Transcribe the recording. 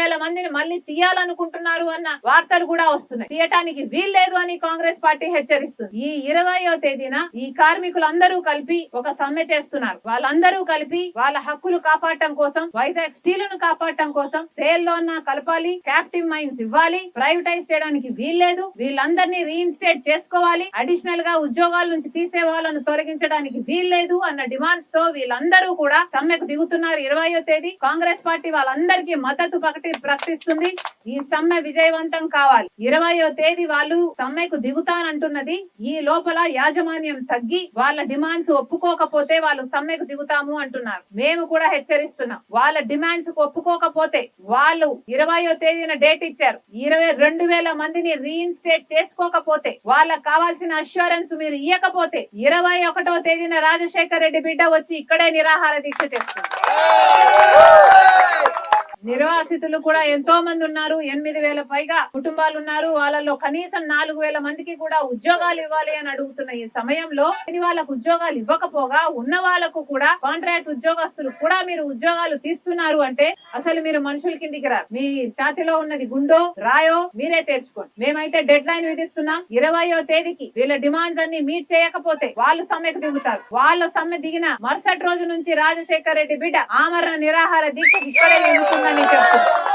వేల మందిని మళ్ళీ తీయాలనుకుంటున్నారు అన్న వార్తలు కూడా వస్తున్నాయి. తీయటానికి వీల్లేదు అని కాంగ్రెస్ పార్టీ హెచ్చరిస్తుంది. ఈ ఇరవయో తేదీన ఈ కార్మికులందరూ కలిపి ఒక సమ్మె చేస్తున్నారు. వాళ్ళందరూ కలిపి వాళ్ళ హక్కులు కాపాడటం కోసం వైజాగ్ స్టీల్ను కాపాడటం కోసం సేల్లో కలపాలి క్యాప్టివ్ మైన్స్ ఇవ్వాలి ప్రైవేటైజ్ చేయడానికి వీల్లేదు వీళ్ళందరినీ రీఇన్స్టేట్ చేసుకోవాలి అడిషనల్గా ఉద్యోగాల నుంచి తీసే వాళ్ళను తొలగించడానికి వీల్లేదు అన్న డిమాండ్స్తో వీళ్ళందరూ కూడా సమ్మెకు దిగుతున్నారు. ఇరవయో తేదీ కాంగ్రెస్ పార్టీ వాళ్ళందరికీ మద్దతు ప్రకటి ప్రకటిస్తుంది ఈ సమ్మె విజయవంతం కావాలి. ఇరవయో తేదీ వాళ్ళు సమ్మెకు దిగుతానంటున్నది. ఈ లోపల యాజమాన్యం తగ్గి వాళ్ళ డిమాండ్స్ ఒప్పుకోకపోతే వాళ్ళు సమ్మెకు దిగుతాము అంటున్నారు. మేము కూడా హెచ్చరిస్తున్నాం. వాళ్ళ డిమాండ్స్ ఒప్పుకోకపోతే వాళ్ళు ఇరవయో తేదీన డేట్ ఇచ్చారు. ఇరవై రెండు వేల మందిని రీఇన్స్టేట్ చేసుకోకపోతే వాళ్ళకి కావాల్సిన అష్యూరెన్స్ మీరు ఇవ్వకపోతే ఇరవై ఒకటో తేదీన రాజశేఖర్ రెడ్డి బిడ్డ వచ్చి ఇక్కడే నిరాహార దీక్ష చేస్తారు నిర్వాసితులు కూడా ఎంతో మంది ఉన్నారు. ఎనిమిది వేల పైగా కుటుంబాలు ఉన్నారు. వాళ్ళలో కనీసం నాలుగు వేల మందికి కూడా ఉద్యోగాలు ఇవ్వాలి అని అడుగుతున్న ఈ సమయంలో ఇది వాళ్ళకు ఉద్యోగాలు ఇవ్వకపోగా ఉన్న వాళ్ళకు కూడా కాంట్రాక్ట్ ఉద్యోగస్తులు కూడా మీరు ఉద్యోగాలు తీస్తున్నారు అంటే అసలు మీరు మనుషుల కిందికి రా మీ ఛాతిలో ఉన్నది గుండో రాయో మీరే తెచ్చుకోండి మేమైతే డెడ్ లైన్ విధిస్తున్నాం. ఇరవయో తేదీకి వీళ్ళ డిమాండ్స్ అన్ని మీట్ చేయకపోతే వాళ్ళు సమ్మెకు దిగుతారు. వాళ్ళ సమ్మె దిగిన మరుసటి రోజు నుంచి రాజశేఖర్ రెడ్డి బిడ్డ ఆమరణ నిరాహార దీక్ష ఇక్కడే Thank you.